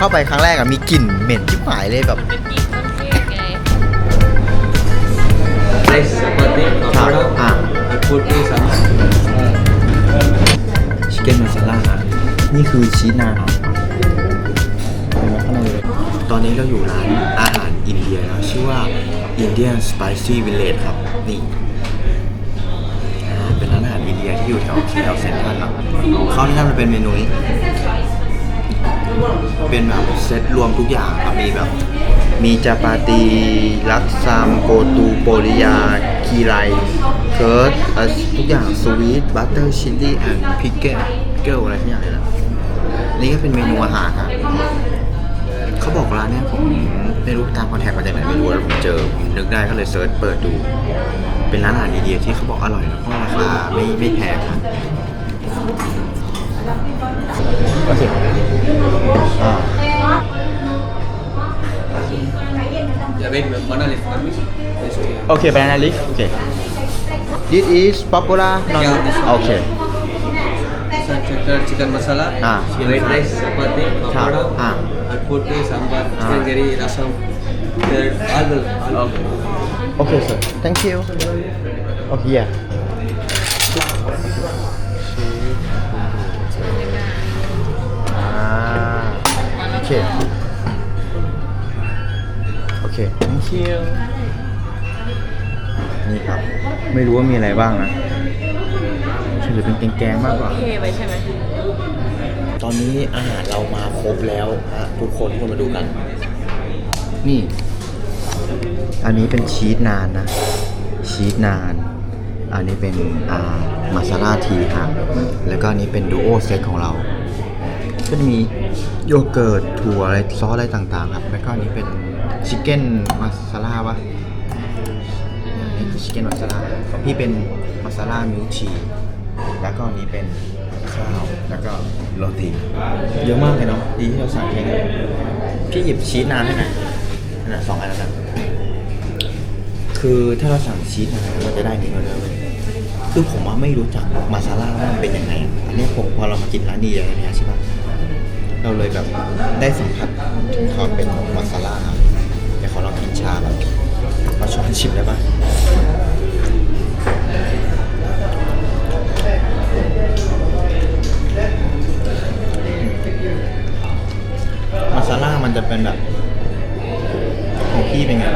เข้าไปครั้งแรกอะมีกลิ่นเหม็นที่หายเลยแบบ เป็นกลิ่นเครื่องเทศไง rice chapati pakoda Ah. and putri sama ชิคเก้นมาซาล่านี่คือชีสนานตอนนี้เราอยู่ร้านอาหารอินเดียแล้วชื่อว่า Indian Spicy Village ครับ นี่อ่าเป็นร้านอาหารอินเดียที่อยู่แถวแถวเซ็นทรัลเนาะเขาที่ทำมันเป็นเมนูนี้ เป็นแบบเซตรวมทุกอย่างครับมีแบบ มีจาปาตีลักซามโกตูโปริยาคีไรเคิร์ดทุกอย่างสวีทบัตเตอร์ชิลลี่แอนด์พิกเกิลเกิลอะไรทุกอย่างเลยนะนี่ก็เป็นเมนูอาหารครับเขาบอกร้านเนี้ยผมไม่รู้ตามคอนแทคมาจากไหนไม่รู้แล้วผมเจอผมนึกได้ก็เลยเซิร์ชเปิดดู เป็นร้านอาหารอินเดียที่เขาบอกอร่อยแล้วก็ราคาไม่ไม่แพงครับ โอเคอ่า ya wait mana list kami this way Okay, banana leaf. Okay. This is popular. Non. Yeah, this one. Okay. Sun chicken chicken masala Ah, chicken white masala. rice chapati pakoda Ah. and putri sambar Ah. chicken curry rasam They're all the all Okay, sir. Thank you. Oh, here. โอเค โอเค thank you นี่ครับ ไม่รู้ว่ามีอะไรบ้างนะเฉลยเป็นแกงๆมากกว่า เทไว้ใช่ไหมตอนนี้อาหารเรามาครบแล้วฮะทุกคนทุกคนมาดูกัน นี่ อันนี้เป็นชีสนานนะ ชีสนาน อันนี้เป็นอ่ามาซาลาทีครับแล้วก็อันนี้เป็นดูโอเซตของเรา ก็จะมีโยเกิร์ตถั่วอะไรซอสอะไรต่างๆ ครับ แล้วก็อันนี้เป็นชิคเก้นมาซาลาปะนี่คือชิคเก้นมาซาลาของพี่เป็นมาซาลามิลชีแล้วก็อันนี้เป็นข้าวแล้วก็โรตีเยอะมากเลยเนาะดีที่เราสั่งแค่นี้พี่หยิบชีสนานให้หน่อยขนาดสองอันแล้วนะคือถ้าเราสั่งชีสนานมันจะได้นี้มาเลยคือผมว่าไม่รู้จักมาซาลาว่ามันเป็นยังไง อันนี้ผมพอเรามากินร้านนี้อย่างนี้ยใช่ปะ เราเลยแบบได้สัมผัสถึงความเป็นมาซาลาเดี๋ยวขอลองกินชาแบบมาช้อนชิมได้ปะมาซาลามันจะเป็นแบบของพี่เป็นไง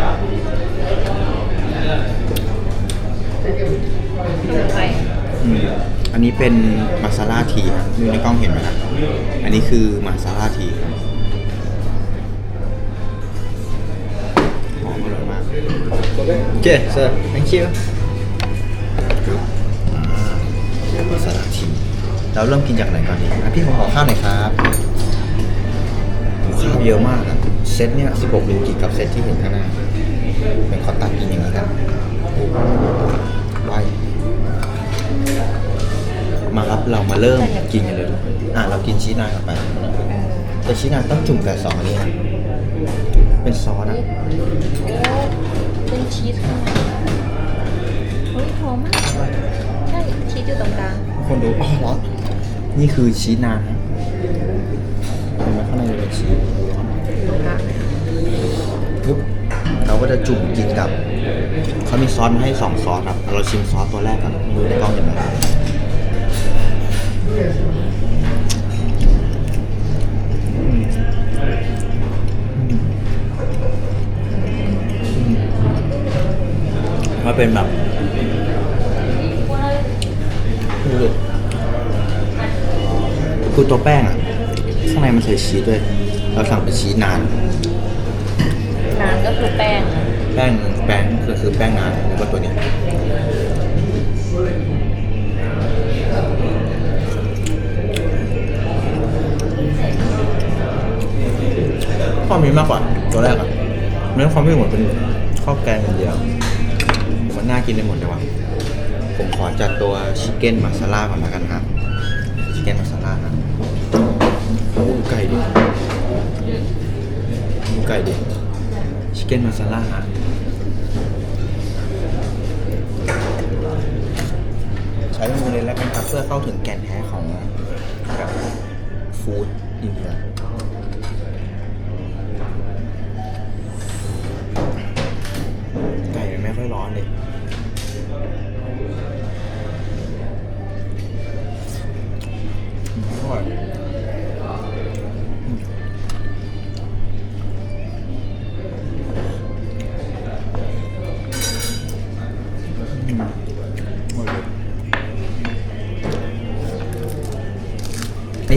ไข่อืมอันนี้เป็นมาซาลาทีครับดูในกล้องเห็นไหมครับ อันนี้คือมาซาลาทีครับหอมอร่อยมากโอเค sir thank you อ่ามาซาลาทีเราเริ่มกินจากไหนก่อนดีอะพี่ผมขอข้าวหน่อยครับโอ้ข้าวเยอะมากอะเซตเนี่ย16ลิงกิตกับเซตที่เห็นข้างหน้าเป็นขอตัดกินอย่างนี้ครับ มาครับเรามาเริ่มกินกันเลยทุกคนอะเรากินชีสนานกันไปแต่ชีสนานต้องจุ่มกับซอสนี่นะเป็นซอสอะเป็นชีสข้างในเฮ้ยหอมมากใช่ชีสอยู่ตรงกลางคนดูอ๋อร้อนนี่คือชีสนานนะเห็นไหมข้างในจะเป็นชีสตรงกลางปุ๊บเราก็จะจุ่มกินกับ เขามีซอสมาให้สองซอสครับ เราชิมซอสตัวแรกก่อนดูในกล้องเห็นไห เป็นแบบดูดิคือตัวแป้งอะข้างในมันใส่ชีสด้วย เราสั่งเป็นชีสนานน้ำก็คือแป้ง แป้งแป้งก็คือแป้งนานแล้วก็ตัวเนี้ยความมีมากกว่าตัวแรกอะเนื้อความไม่เหมือนเป็นข้าวแกงอย่างเดียวมั น่ากินไปหมดเลยว่ะผมขอจัดตัวชิคเก้นมาซาล่าก่อนละกันครับชิคเก้นมาซาล่านะดูไก่ดิดูไก่ดิชิคเก้นมาซาล่าฮะใช้มือเลยแล้วกันครับเพื่อเข้าถึงแก่นแท้ของแบบฟู้ดอินเดียไก่ไม่ค่อยร้อนเลย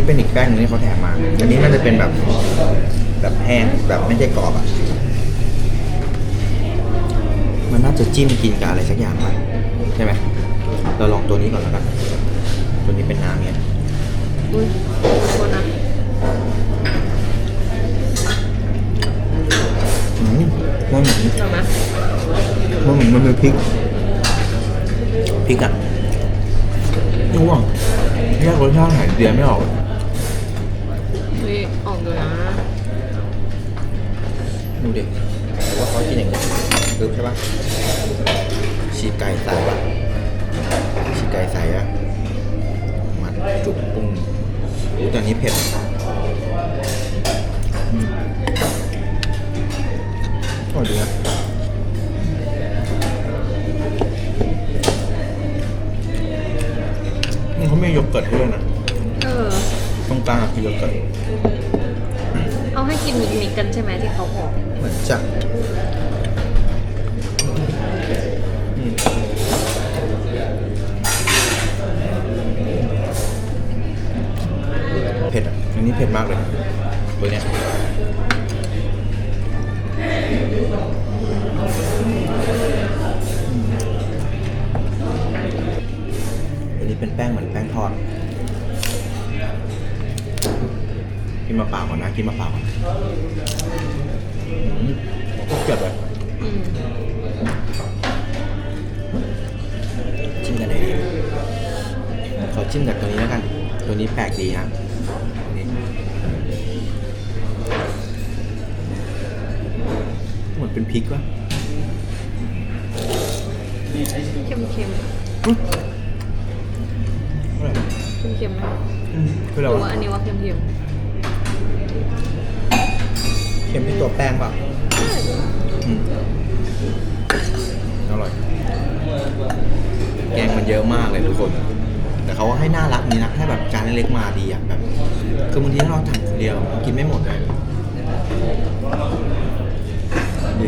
ป็นอีกแป้งหนึงที่เขาแถมมา อันนี้น่าจะเป็นแบบแบบแห้งแบบไม่ใช่กรอบอะ มันน่าจะจิ้มกินกับอะไรสักอย่างไปใช่ไหม เราลองตัวนี้ก่อนแล้วกัน ตัวนี้เป็นน้ำเนี่ย อุ้ยโทษนะอืมมันเหมือนเหรอไหมมันเหมือนมันเป็นพริก พริกอะไม่รู้อะแยกรสชาติหายเดียไม่ออก ดูดิว่าเขากินอย่างนี้ปึ๊บใช่ปะฉีกไก่ใส่ปะฉีกไก่ใส่อะมันจุกปุ้งอู้แต่อันนี้เผ็ดอืมอร่อยดีนะนี่เขาไม่โยเกิร์ตให้ด้วยนะ เออ ตรงกลางอะคือโยเกิร์ตเอา ให้กินมิกมิกกันใช่ไหมที่เขาบอกเหมือนจะอืมเผ็ดอะอันนี้เผ็ดมากเลยตัวเนี้ยอันนี้เป็นแป้งเหมือนแป้งทอด กินมาเปล่าก่อนนะกินมาเปล่าก่อนอืมก็เกลียดเลยอืมจิ้มกันไหนดีขอจิ้มจากตัวนี้แล้วกัน ตัวนี้แปลกดีฮะนี่เหมือนเป็นพริกวะเค็มเค็มอุ๊ยอะไรเค็มเค็มๆไหมอืมคือหอะไรรือว่าอัวะนนี้ว่าเค็มเค็มเค็มที่ตัวแป้งเปล่ะอืมอร่อย แกงมันเยอะมากเลยทุกคน แต่เขาก็ให้น่ารักนี้นะให้แบบจานเล็กๆมาดีอะแบบคือบางทีถ้าเราสั่งคนเดียว กินไม่หมดเลยดิ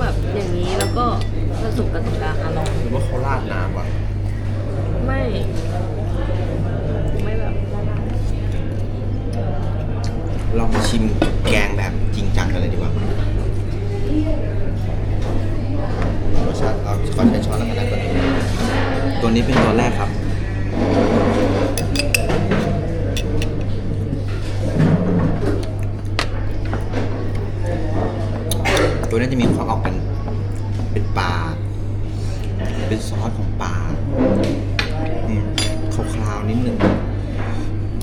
แบบอย่างนี้แล้วก็ผสมกันตรงกลางอะลองหรือว่าเขาราดน้ำวะไม่ ไม่แบบละลายลองชิมแกงแบบจริงจังกันเลยดีกว่ารสชาติเอาขอใช้ช้อนแล้วกันนะตัวนี้ตัวนี้เป็นตัวแรกครับ ตัวนี้จะมีความออกเป็นเป็นปลา เป็นซอสของปลาอืมคราวๆนิดนึง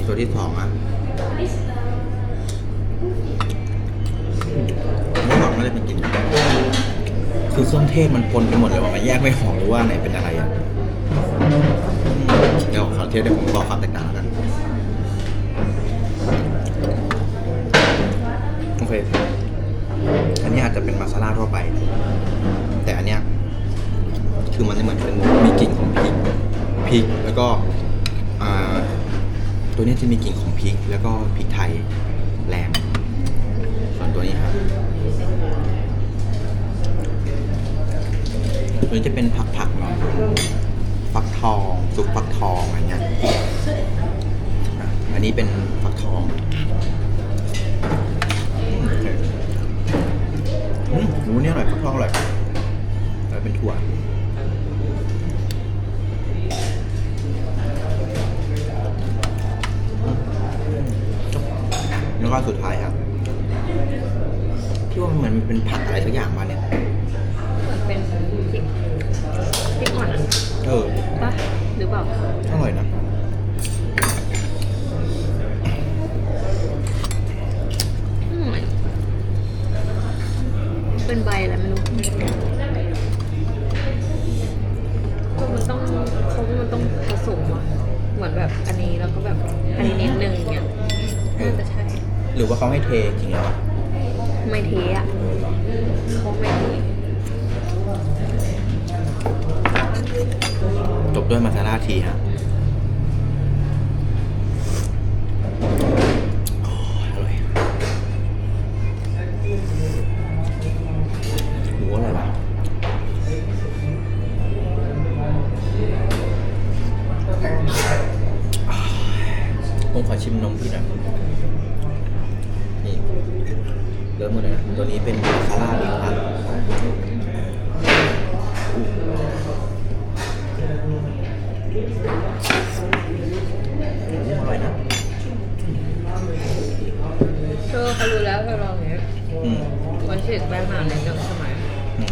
ตัวที่สองอะไม่หอมไม่ได้เป็นกลิ่นคือเครื่องเทศมันปนไปหมดเลยว่ามันแยกไม่หอมหรือว่าไหนเป็นอะไรอะเดี๋ยวขอเทียบเดี๋ยวผมบอกความแตกต่างแล้วกันโอเค จะเป็นมาซาล่าทั่วไป แต่อันเนี้ยคือมันจะเหมือนเป็นมีกลิ่นของพริกพริกแล้วก็ตัวนี้จะมีกลิ่นของพริก แล้วก็พริกไทยแรงส่วนตัวนี้ครับตัวนี้จะเป็นผักผักๆหน่อยฟักทอง สุกฟักทองอะไรเงี้ยอันนี้เป็นฟักทอง หมูเนี่ยอร่อยฟักทองอร่อยแล้วเป็นถั่วแล้วก็สุดท้ายครับพี่ว่ามันเหมือนมันเป็นผักอะไรสักอย่างมาเนี่ยเหมือนเป็นพริกพริกอ่อนอะเออปะหรือเปล่าอร่อยนะ หรือว่าเขาให้เทจริงแล้วอะไม่เทอะเขาไม่เทจบด้วยมาซาล่าทีฮะโอ้ยอร่อยหมูอร่อยว่ะผมขอชิมนมพี่หน่อย นี่เริ่มมือเลยนะตัวนี้เป็นมาซาล่าลิงครับอร่อยนะเธอเขารู้แล้วเธอลองเนี้ยอืมวันฉีดแป้งหนาในเรื่องสมัยอืม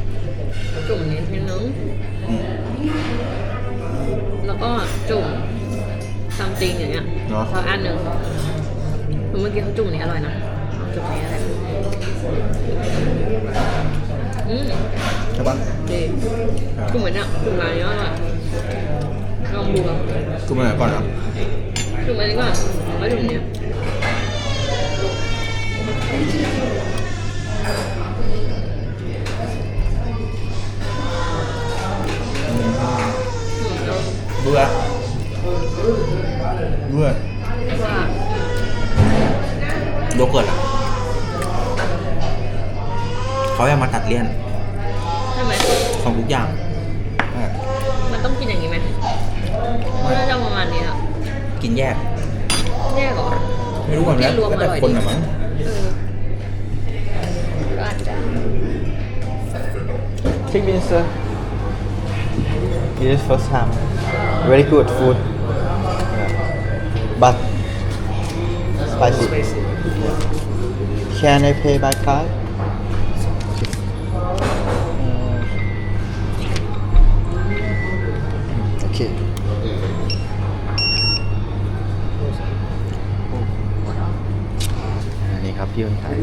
จุ่มนิดนึงอืมแล้วก็จุ่มซัมติงอย่างเงี้ยเนอะสักอันหนึ่งเมื่อกี้เขาจุ่มนี้อร่อยนะเอา จุ่มนี้อะไรอืมใช่ปะดีจุ่มเหมือนเนี่ยจุ่มอะไรเนี้ยอร่อยลองดูอะจุ่มอะไรก่อนอะจุ่มอันนี้ก่อนแล้วจุ่มเนี้ย ไม่รู้เหมือนกัน กินรวม ก็แต่ อร่อย คน ดี นะมั้ง เออก็อาจจะ Check in, sir. It is first time. Very good food. Yeah. But spicy. Can I pay by card? พี่คนไทย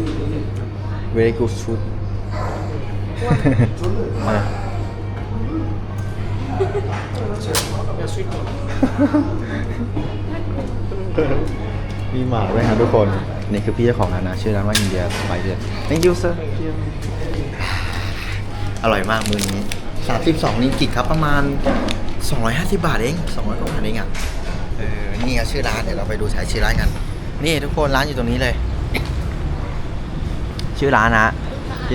very good food อะไรมีหมาด้วยครับทุกคน นี่คือพี่เจ้าของร้านนะ ชื่อร้านว่าอินเดียสไปเดอร์ thank you sir อร่อยมากมื้อนี้ 32 นิกิครับประมาณ 250 บาทเอง 200กว่าบาทเองอะ เออ นี่ครับชื่อร้าน เดี๋ยวเราไปดูฉายชื่อร้านกัน นี่ทุกคนร้านอยู่ตรงนี้เลย ชื่อร้านนะ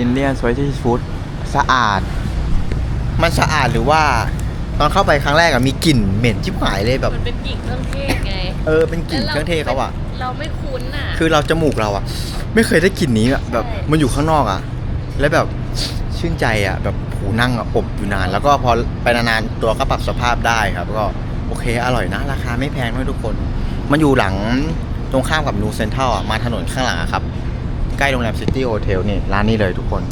Indian Spicy Food สะอาด มันสะอาดหรือว่า ตอนเข้าไปครั้งแรกอะมีกลิ่นเหม็นชิบหายเลยแบบ มันเป็นกลิ่นเครื่องเทศไงเออเป็นกลิ่นเครื่องเทศเขาอะเราไม่คุ้นอะคือเราจมูกเราอะไม่เคยได้กลิ่นนี้อะแบบใช่มันอยู่ข้างนอกอะแล้วแบบชื่นใจอะแบบผูนั่งอะอบอยู่นาน แล้วก็พอไปนานๆตัวก็ปรับสภาพได้ครับ ก็โอเคอร่อยนะ ราคาไม่แพงด้วยทุกคน มันอยู่หลังตรงข้ามกับนูเซนทัลอะมาถนนข้างหลังอะครับ ใกล้โรงแรมซิตี้โฮเทลนี่ ร้านนี้เลยทุกคน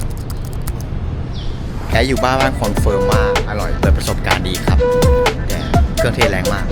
แก่อยู่บ้านบ้านคอนเฟิร์มว่าอร่อยเปิดประสบการณ์ดีครับแต่เครื่องเทศแรงมาก